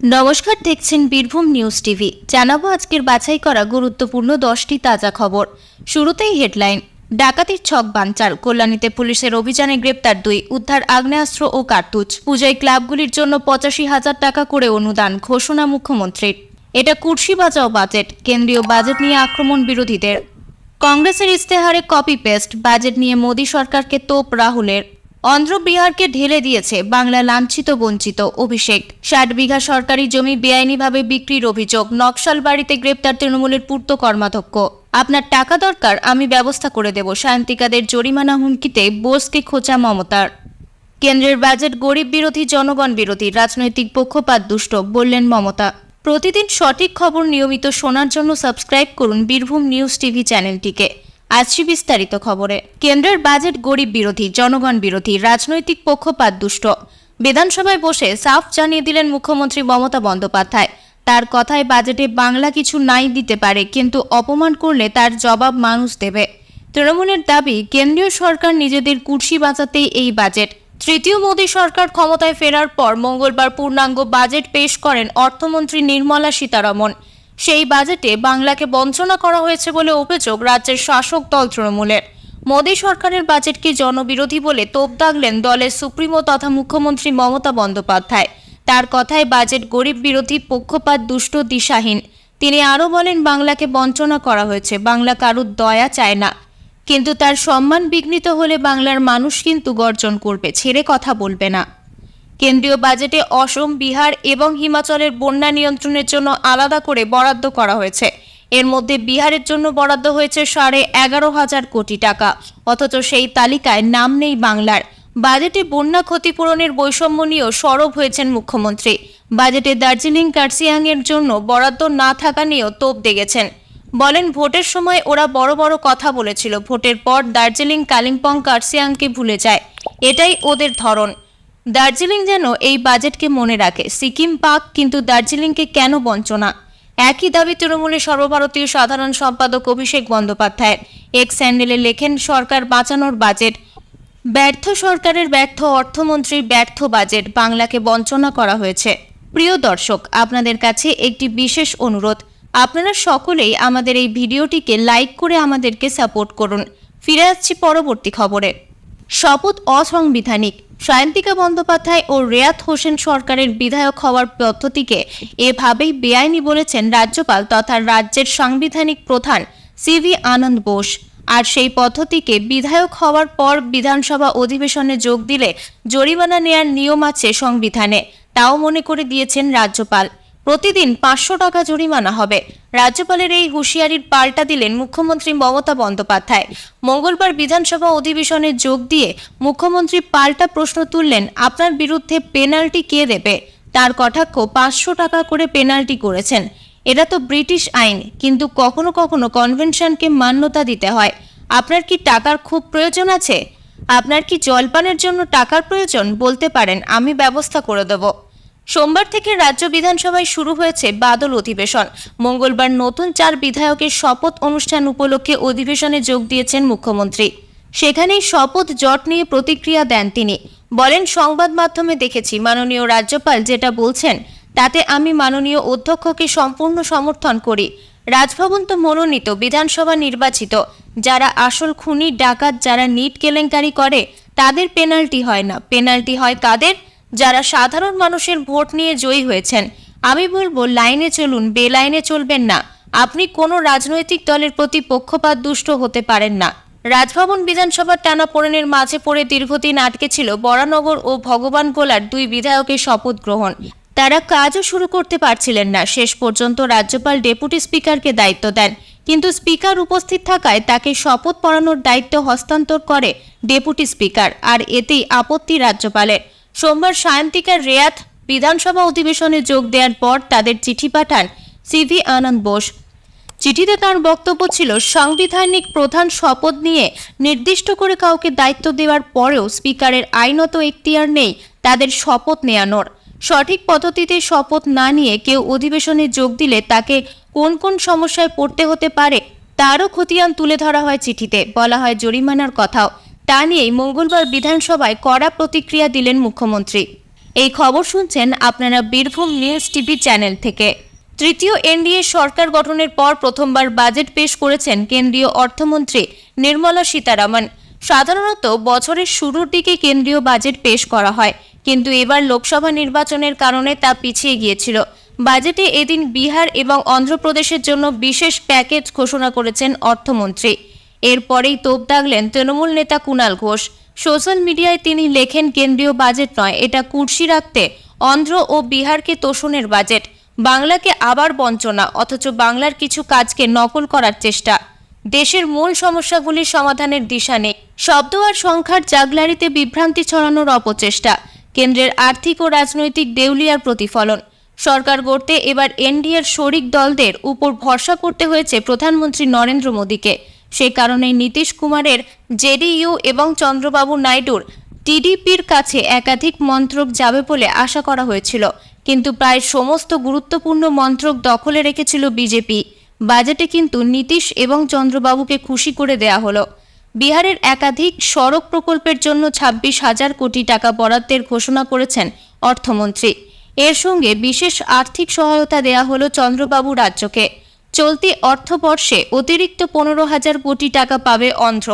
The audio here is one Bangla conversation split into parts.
নমস্কার, দেখছেন বীরভূম নিউজ টিভি। জানাব আজকের বাছাই করা গুরুত্বপূর্ণ দশটি তাজা খবর। শুরুতেই হেডলাইন, ডাকাতির ছক বানচাল, কল্যাণীতে পুলিশের অভিযানে গ্রেপ্তার দুই, উদ্ধার আগ্নেয়াস্ত্র ও কার্তুজ। পূজায় ক্লাবগুলির জন্য পঁচাশি হাজার টাকা করে অনুদান, ঘোষণা মুখ্যমন্ত্রীর। এটা কুর্সি বাজাও বাজেট, কেন্দ্রীয় বাজেট নিয়ে আক্রমণ বিরোধীদের। কংগ্রেসের ইস্তেহারে কপি পেস্ট বাজেট নিয়ে মোদী সরকারকে তোপ রাহুলের। অন্ধ্র বিহারকে ঢেলে দিয়েছে বাংলা লাঞ্ছিত বঞ্চিত অভিষেক। ষাট বিঘা সরকারি জমি বেআইনিভাবে বিক্রির অভিযোগ নকশাল বাড়িতে গ্রেপ্তার তৃণমূলের পূর্ত কর্মাধ্যক্ষ। আপনার টাকা দরকার, আমি ব্যবস্থা করে দেব, সায়ন্তিকাদের জরিমানা হুমকিতে বোসকে খোঁচা মমতার। কেন্দ্রের বাজেট গরিব বিরোধী, জনগণ বিরোধী, রাজনৈতিক পক্ষপাত দুষ্ট, বললেন মমতা। প্রতিদিন সঠিক খবর নিয়মিত শোনার জন্য সাবস্ক্রাইব করুন বীরভূম নিউজ টিভি চ্যানেলটিকে। আসছি বিস্তারিত খবরে। কেন্দ্রের বাজেট গরিব বিরোধী, জনগণ বিরোধী, রাজনৈতিক পক্ষপাত দুষ্ট। বিধানসভায় বসে সাফ জানিয়ে দিলেন মুখ্যমন্ত্রী মমতা বন্দ্যোপাধ্যায়। তার কথায় বাজেটে বাংলা কিছু নাই দিতে পারে, কিন্তু অপমান করলে তার জবাব মানুষ দেবে। তৃণমূলের দাবি, কেন্দ্রীয় সরকার নিজেদের কুর্সি বাঁচাতেই এই বাজেট। তৃতীয় মোদী সরকার ক্ষমতায় ফেরার পর মঙ্গলবার পূর্ণাঙ্গ বাজেট পেশ করেন অর্থমন্ত্রী নির্মলা সীতারমণ। সেই বাজেটে বাংলাকে বঞ্চনা করা হয়েছে বলে অভিযোগ রাজ্যের শাসক দল তৃণমূলের। মোদী সরকারের বাজেটকে জনবিরোধী বলে তোপ দাগলেন দলের সুপ্রিমো তথা মুখ্যমন্ত্রী মমতা বন্দ্যোপাধ্যায়। তার কথায় বাজেট গরিব বিরোধী পক্ষপাত দুষ্ট দিশাহীন। তিনি আরও বলেন, বাংলাকে বঞ্চনা করা হয়েছে, বাংলা কারুর দয়া চায় না। কিন্তু তার সম্মান বিঘ্নিত হলে বাংলার মানুষ কিন্তু গর্জন করবে, ছেড়ে কথা বলবে না। কেন্দ্রীয় বাজেটে অসম, বিহার এবং হিমাচলের বন্যা নিয়ন্ত্রণের জন্য আলাদা করে বরাদ্দ করা হয়েছে। এর মধ্যে বিহারের জন্য বরাদ্দ হয়েছে সাড়ে এগারো হাজার কোটি টাকা। অথচ সেই তালিকায় নাম নেই বাংলার। বাজেটে বন্যা ক্ষতিপূরণের বৈষম্য নিয়েও সরব হয়েছেন মুখ্যমন্ত্রী। বাজেটে দার্জিলিং কার্সিয়াংয়ের জন্য বরাদ্দ না থাকা নিয়েও তোপ দেগেছেন। বলেন, ভোটের সময় ওরা বড় বড় কথা বলেছিল। ভোটের পর দার্জিলিং, কালিম্পং কার্সিয়াংকে ভুলে যায়। এটাই ওদের ধরন। দার্জিলিং যেন এই বাজেটকে মনে রাখে। সিকিম পাক কিন্তু দার্জিলিংকে কেন বঞ্চনা? একই দাবি তৃণমূলের সর্বভারতীয় সাধারণ সম্পাদক অভিষেক বন্দ্যোপাধ্যায়ের। এক স্যান্ডেলে লেখেন, সরকার বাঁচানোর বাজেট। ব্যর্থ সরকারের ব্যর্থ অর্থমন্ত্রীর ব্যর্থ বাজেট বাংলাকে বঞ্চনা করা হয়েছে। প্রিয় দর্শক, আপনাদের কাছে একটি বিশেষ অনুরোধ। আপনারা সকলেই আমাদের এই ভিডিওটিকে লাইক করে আমাদেরকে সাপোর্ট করুন। ফিরে আসছি পরবর্তী খবরে। শপথ অসাংবিধানিক। সায়ন্তিকা বন্দ্যোপাধ্যায় ও রেয়াত হোসেন সরকারের বিধায়ক হওয়ার পদ্ধতিকে এভাবেই বেআইনি বলেছেন রাজ্যপাল তথা রাজ্যের সাংবিধানিক প্রধান সিভি আনন্দ বোস। আর সেই পদ্ধতিকে বিধায়ক হওয়ার পর বিধানসভা অধিবেশনে যোগ দিলে জরিমানা নেয়ার নিয়ম আছে সংবিধানে, তাও মনে করে দিয়েছেন রাজ্যপাল। প্রতিদিন পাঁচশো টাকা জরিমানা হবে। রাজ্যপালের এই হুঁশিয়ারির পাল্টা দিলেন মুখ্যমন্ত্রী মমতা বন্দ্যোপাধ্যায়। মঙ্গলবার বিধানসভা অধিবেশনে যোগ দিয়ে মুখ্যমন্ত্রী পাল্টা প্রশ্ন তুললেন, আপনার বিরুদ্ধে পেনাল্টি কে দেবে? তার কটাক্ষ, পাঁচশো টাকা করে পেনাল্টি করেছেন। এটা তো ব্রিটিশ আইন, কিন্তু কখনো কখনো কনভেনশনকে মান্যতা দিতে হয়। আপনার কি টাকার খুব প্রয়োজন আছে? আপনার কি জলপানের জন্য টাকার প্রয়োজন? বলতে পারেন, আমি ব্যবস্থা করে দেবো। সোমবার থেকে রাজ্য বিধানসভায় শুরু হয়েছে বাদল অধিবেশন। মঙ্গলবার নতুন চার বিধায়কের শপথ অনুষ্ঠান উপলক্ষে অধিবেশনে যোগ দিয়েছেন মুখ্যমন্ত্রী। সেখানেই শপথ জট নিয়ে প্রতিক্রিয়া দেন তিনি। বলেন, সংবাদ মাধ্যমে দেখেছি, মাননীয় রাজ্যপাল যেটা বলছেন, তাতে আমি মাননীয় অধ্যক্ষকে সম্পূর্ণ সমর্থন করি। রাজভবন তো মনোনীত, বিধানসভা নির্বাচিত। যারা আসল খুনি, ডাকাত, যারা নিট কেলেঙ্কারি করে, তাদের পেনাল্টি হয় না। পেনাল্টি হয় কাদের? যারা সাধারণ মানুষের ভোট নিয়ে জয়ী হয়েছেন। আমি বলব, লাইনে চলুন, বেলাইনে চলবেন না। আপনি কোনো রাজনৈতিক দলের প্রতি পক্ষপাত দুষ্ট হতে পারেন না। রাজভবন বিধানসভার টানাপোড়েনের মাঝে পড়ে দীর্ঘদিন আটকে ছিল বরানগর ও ভগবান গোলার দুই বিধায়কের শপথ গ্রহণ। তারা কাজও শুরু করতে পারছিলেন না। শেষ পর্যন্ত রাজ্যপাল ডেপুটি স্পিকারকে দায়িত্ব দেন। কিন্তু স্পিকার উপস্থিত থাকায় তাকে শপথ পড়ানোর দায়িত্ব হস্তান্তর করে ডেপুটি স্পিকার। আর এতেই আপত্তি রাজ্যপালের। সোমবার সায়ন্তিকার রেয়াত বিধানসভা অধিবেশনে যোগ দেওয়ার পর তাদের চিঠি পাঠান সিভি আনন্দ বোস। চিঠিতে তার বক্তব্য ছিল, সাংবিধানিক প্রধান শপথ নিয়ে নির্দিষ্ট করে কাউকে দায়িত্ব দেওয়ার পরেও স্পিকারের আইনত এখতিয়ার নেই তাদের শপথ নেয়ানোর। সঠিক পদ্ধতিতে শপথ না নিয়ে কেউ অধিবেশনে যোগ দিলে তাকে কোন কোন সমস্যায় পড়তে হতে পারে তারও খতিয়ান তুলে ধরা হয় চিঠিতে। বলা হয়, জরিমানার কথাও। তা নিয়েই মঙ্গলবার বিধানসভায় কড়া প্রতিক্রিয়া দিলেন মুখ্যমন্ত্রী। এই খবর শুনছেন আপনারা বীরভূম নিউজ টিভি চ্যানেল থেকে। তৃতীয় এনডিএ সরকার গঠনের পর প্রথমবার বাজেট পেশ করেছেন কেন্দ্রীয় অর্থমন্ত্রী নির্মলা সীতারামন। সাধারণত বছরের শুরুর দিকে কেন্দ্রীয় বাজেট পেশ করা হয়, কিন্তু এবার লোকসভা নির্বাচনের কারণে তা পিছিয়ে গিয়েছিল। বাজেটে এদিন বিহার এবং অন্ধ্রপ্রদেশের জন্য বিশেষ প্যাকেজ ঘোষণা করেছেন অর্থমন্ত্রী। এরপরেই তোপ দাগলেন তৃণমূল নেতা কুণাল ঘোষ। সোশ্যাল মিডিয়ায় তিনি লেখেন, কেন্দ্রীয় বাজেট নয়, এটা কুর্সি রাখতে অন্ধ্র ও বিহারকে তোষণের বাজেট। বাংলাকে আবার বঞ্চনা, অথচ বাংলার কিছু কাজকে নকল করার চেষ্টা। দেশের মূল সমস্যাগুলির সমাধানের দিশা নেই। শব্দ আর সংখ্যার জাগলারিতে বিভ্রান্তি ছড়ানোর অপচেষ্টা। কেন্দ্রের আর্থিক ও রাজনৈতিক দেউলিয়ার প্রতিফলন। সরকার গড়তে এবার এনডিএর শরিক দলদের উপর ভরসা করতে হয়েছে প্রধানমন্ত্রী নরেন্দ্র মোদীকে। সেই কারণে নীতিশ কুমারের জেডিইউ এবং চন্দ্রবাবু নাইডুর টিডিপির কাছে একাধিক মন্ত্রক যাবে বলে আশা করা হয়েছিল। কিন্তু প্রায় সমস্ত গুরুত্বপূর্ণ মন্ত্রক দখলে রেখেছিল বিজেপি। বাজেটে কিন্তু নীতিশ এবং চন্দ্রবাবুকে খুশি করে দেয়া হলো। বিহারের একাধিক সড়ক প্রকল্পের জন্য ছাব্বিশ হাজার কোটি টাকা বরাদ্দের ঘোষণা করেছেন অর্থমন্ত্রী। এর সঙ্গে বিশেষ আর্থিক সহায়তা দেয়া হলো চন্দ্রবাবু রাজ্যকে। চলতি অর্থবর্ষে অতিরিক্ত পনেরো হাজার কোটি টাকা পাবে অন্ধ্র।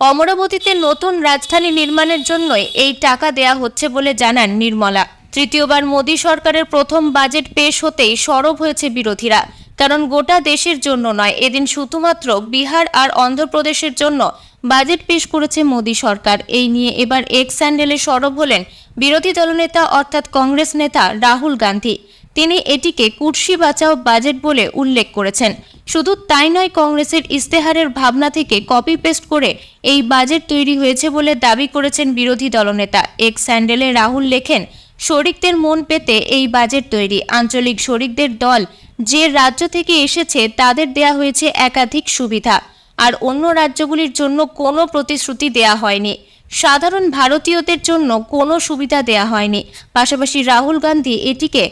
অমরাবতীতে নতুন রাজধানী নির্মাণের জন্যই এই টাকা দেয়া হচ্ছে বলে জানান নির্মলা। তৃতীয়বার মোদী সরকারের প্রথম বাজেট পেশ হতেই সরব হয়েছে বিরোধীরা। কারণ গোটা দেশের জন্য নয়, এদিন শুধুমাত্র বিহার আর অন্ধ্রপ্রদেশের জন্য বাজেট পেশ করেছে মোদী সরকার। এই নিয়ে এবার এক্স স্যান্ডেলে সরব হলেন বিরোধী দলনেতা অর্থাৎ কংগ্রেস নেতা রাহুল গান্ধী। তিনি এটিকে কুর্সি বাঁচাও বাজেট বলে উল্লেখ করেছেন। শুধু তাই নয়, কংগ্রেসের ইস্তেহারের ভাবনা থেকে কপি পেস্ট করে এই বাজেট তৈরি হয়েছে বলে দাবি করেছেন বিরোধী দলনেতা। এক্স স্যান্ডেলে রাহুল লেখেন, শরিকদের মন পেতে এই বাজেট তৈরি। আঞ্চলিক শরিকদের দল যে রাজ্য থেকে এসেছে তাদের দেয়া হয়েছে একাধিক সুবিধা। আর অন্য রাজ্যগুলির জন্য কোনো প্রতিশ্রুতি দেয়া হয়নি। সাধারণ ভারতীয়দের জন্য কোনো সুবিধা দেয়া হয়নি। পাশাপাশি রাহুল গান্ধী এটিকে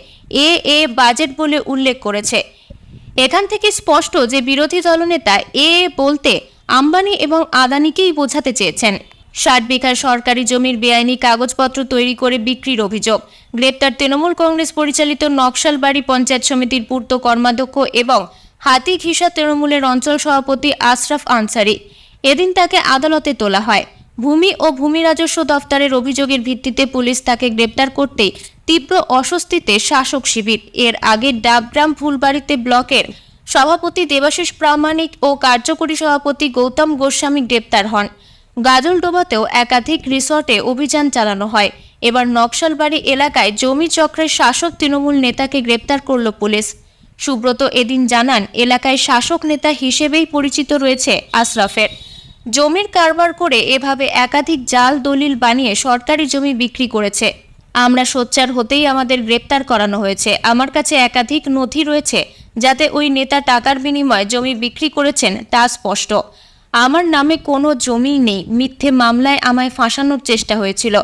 এ এ বাজেট বলে উল্লেখ করেছে। এখান থেকে স্পষ্ট যে বিরোধী দলনেতা এ বলতে আম্বানি এবং আদানিকেই বোঝাতে চেয়েছেন। ষাট বিঘার সরকারি জমির বেআইনি কাগজপত্র তৈরি করে বিক্রির অভিযোগ। গ্রেপ্তার তৃণমূল কংগ্রেস পরিচালিত নকশালবাড়ি পঞ্চায়েত সমিতির পূর্ত কর্মাধ্যক্ষ এবং হাতি ঘিসা তৃণমূলের অঞ্চল সভাপতি আশরাফ আনসারি। এদিন তাকে আদালতে তোলা হয়। ভূমি ও ভূমি রাজস্ব দফতরের অভিযোগের ভিত্তিতে পুলিশ তাকে গ্রেপ্তার করতেই তীব্র অস্বস্তিতে শাসক শিবির। এর আগে ডাবগ্রাম ফুলবাড়িতে ব্লকের সভাপতি দেবাশিস প্রামাণিক ও কার্যকরী সভাপতি গৌতম গোস্বামী গ্রেপ্তার হন। গাজলডোবাতেও একাধিক রিসর্টে অভিযান চালানো হয়। এবার নকশালবাড়ি এলাকায় জমি চক্রের শাসক তৃণমূল নেতাকে গ্রেপ্তার করল পুলিশ। সুব্রত এদিন জানান, এলাকায় শাসক নেতা হিসেবেই পরিচিত রয়েছে আশরাফের। জমির কারবার করে এভাবে একাধিক জাল দলিল বানিয়ে সরকারি জমি বিক্রি করেছে। আমরা সোচ্চার হতেই আমাদের গ্রেপ্তার করানো হয়েছে। আমার কাছে একাধিক নথি রয়েছে, যাতে ওই নেতা টাকার বিনিময়ে জমি বিক্রি করেছেন তা স্পষ্ট। আমার নামে কোনো জমি নেই, মিথ্যে মামলায় আমায় ফাঁসানোর চেষ্টা হয়েছিল।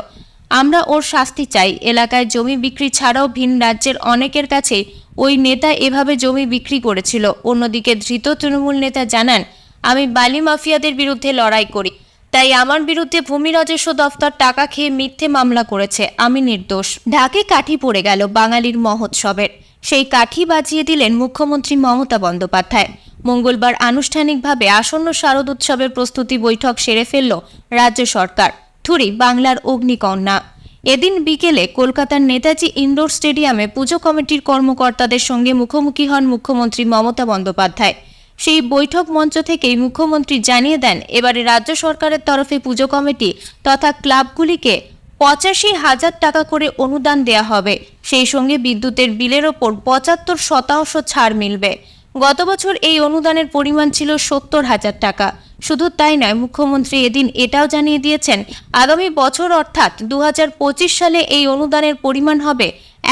আমরা ওর শাস্তি চাই। এলাকায় জমি বিক্রি ছাড়াও ভিন রাজ্যের অনেকের কাছে ওই নেতা এভাবে জমি বিক্রি করেছিল। অন্যদিকে ধৃত তৃণমূল নেতা জানান, আমি বালি মাফিয়াদের বিরুদ্ধে লড়াই করি। তাই আমার বিরুদ্ধে ভূমি রাজস্ব দফতর টাকা খেয়ে মিথ্যে মামলা করেছে, আমি নির্দোষ। ঢাকে কাঠি পড়ে গেল বাঙালির মহোৎসবের। সেই কাঠি বাজিয়ে দিলেন মুখ্যমন্ত্রী মমতা বন্দ্যোপাধ্যায়। মঙ্গলবার আনুষ্ঠানিকভাবে আসন্ন শারদ উৎসবের প্রস্তুতি বৈঠক সেরে ফেলল রাজ্য সরকার। থুরি, বাংলার অগ্নিকন্যা। এদিন বিকেলে কলকাতার নেতাজি ইনডোর স্টেডিয়ামে পুজো কমিটির কর্মকর্তাদের সঙ্গে মুখোমুখি হন মুখ্যমন্ত্রী মমতা বন্দ্যোপাধ্যায়। সেই বৈঠক মঞ্চ থেকেই মুখ্যমন্ত্রী জানিয়ে দেন, এবারে রাজ্য সরকারের তরফে পুজো কমিটি তথা ক্লাবগুলিকে পঁচাশি হাজার টাকা করে অনুদান দেয়া হবে। সেই সঙ্গে বিদ্যুতের বিলের ওপর পঁচাত্তর শতাংশ ছাড় মিলবে। গত বছর এই অনুদানের পরিমাণ ছিল সত্তর হাজার টাকা। শুধু তাই নয়, মুখ্যমন্ত্রী এদিন এটাও জানিয়ে দিয়েছেন, আগামী বছর অর্থাৎ দু হাজার পঁচিশ সালে এই অনুদানের পরিমাণ হবে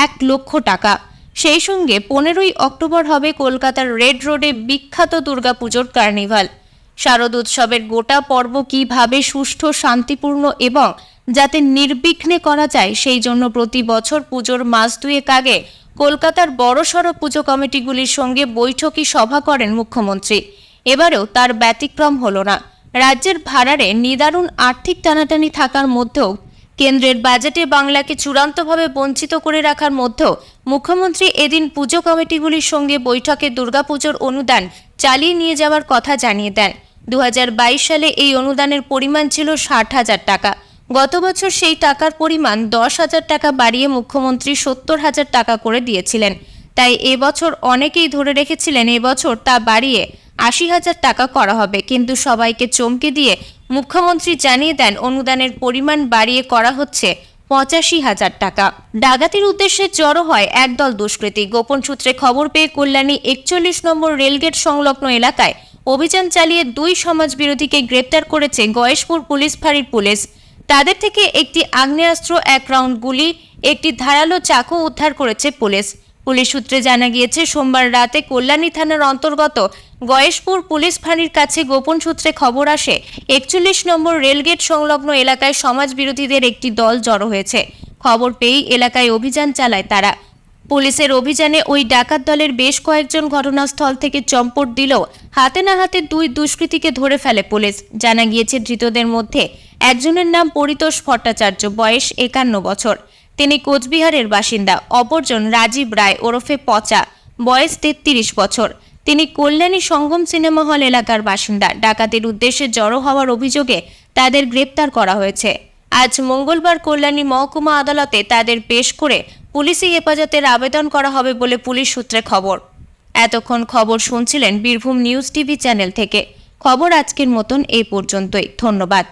এক লক্ষ টাকা। সেই সঙ্গে পনেরোই অক্টোবর হবে কলকাতার রেড রোডে বিখ্যাত দুর্গাপুজোর কার্নিভাল। শারদ উৎসবের গোটা পর্ব কীভাবে সুষ্ঠু, শান্তিপূর্ণ এবং যাতে নির্বিঘ্নে করা যায়, সেই জন্য প্রতি বছর পুজোর মাস দুয়েক আগে কলকাতার বড়সড় পুজো কমিটিগুলির সঙ্গে বৈঠকি সভা করেন মুখ্যমন্ত্রী। এবারেও তার ব্যতিক্রম হল না। রাজ্যের ভাড়ারে নিদারুণ আর্থিক টানাটানি থাকার মধ্যেও কেন্দ্রের বাজেটে বাংলাকে চূড়ান্তভাবে বঞ্চিত করে রাখার মধ্যেও মুখ্যমন্ত্রী এদিন পুজো কমিটিগুলির সঙ্গে বৈঠকে দুর্গাপুজোর অনুদান চালিয়ে নিয়ে যাওয়ার কথা জানিয়ে দেন। দু হাজার বাইশ সালে এই অনুদানের পরিমাণ ছিল ষাট হাজার টাকা। গত বছর সেই টাকার পরিমাণ দশ হাজার টাকা বাড়িয়ে মুখ্যমন্ত্রী সত্তর হাজার টাকা করে দিয়েছিলেন। তাই এবছর অনেকেই ধরে রেখেছিলেন এবছর তা বাড়িয়ে আশি হাজার টাকা করা হবে। কিন্তু সবাইকে চমকে দিয়ে মুখ্যমন্ত্রী জানিয়ে দেন, অনুদানের পরিমাণ বাড়িয়ে করা হচ্ছে পঁচাশি হাজার টাকা। ডাকাতির উদ্দেশ্যে জড়ো হয় একদল দুষ্কৃতী। গোপন সূত্রে খবর পেয়ে কল্যাণী একচল্লিশ নম্বর রেলগেট সংলগ্ন এলাকায় অভিযান চালিয়ে দুই সমাজবিরোধীকে গ্রেপ্তার করেছে গয়েশপুর পুলিশ ফাঁড়ির পুলিশ। তাদের থেকে একটি আগ্নেয়াস্ত্র, এক রাউন্ড গুলি, একটি ধারালো চাকু উদ্ধার করেছে পুলিশ। পুলিশ সূত্রে জানা গিয়েছে, সোমবার রাতে কল্যাণী থানার অন্তর্গত গয়েশপুর পুলিশ ফাঁড়ির কাছে গোপন সূত্রে খবর আসে, একচল্লিশ নম্বর রেলগেট সংলগ্ন এলাকায় সমাজ বিরোধীদের একটি দল জড়ো হয়েছে। খবর পেয়েই এলাকায় অভিযান চালায় তারা। পুলিশের অভিযানে ওই ডাকাত দলের বেশ কয়েকজন ঘটনাস্থল থেকে চম্পট দিলেও হাতে না হাতে দুই দুষ্কৃতীকে ধরে ফেলে পুলিশ। জানা গিয়েছে, ধৃতদের মধ্যে একজনের নাম পরিতোষ ভট্টাচার্য, বয়স একান্ন বছর। তিনি কোচবিহারের বাসিন্দা, অপরজন রাজীব রায় ওরফে পচা, বয়স তেত্রিশ বছর। তিনি কল্যাণী সঙ্গম সিনেমা হল এলাকার বাসিন্দা। ডাকাতির উদ্দেশ্যে জড়ো হওয়ার অভিযোগে তাদের গ্রেপ্তার করা হয়েছে। আজ মঙ্গলবার কল্যাণী মহকুমা আদালতে তাদের পেশ করে পুলিশি হেফাজতের আবেদন করা হবে বলে পুলিশ সূত্রে খবর। এতক্ষণ খবর শুনছিলেন বীরভূম নিউজ টিভি চ্যানেল থেকে। খবর আজকের মতন এই পর্যন্তই। ধন্যবাদ।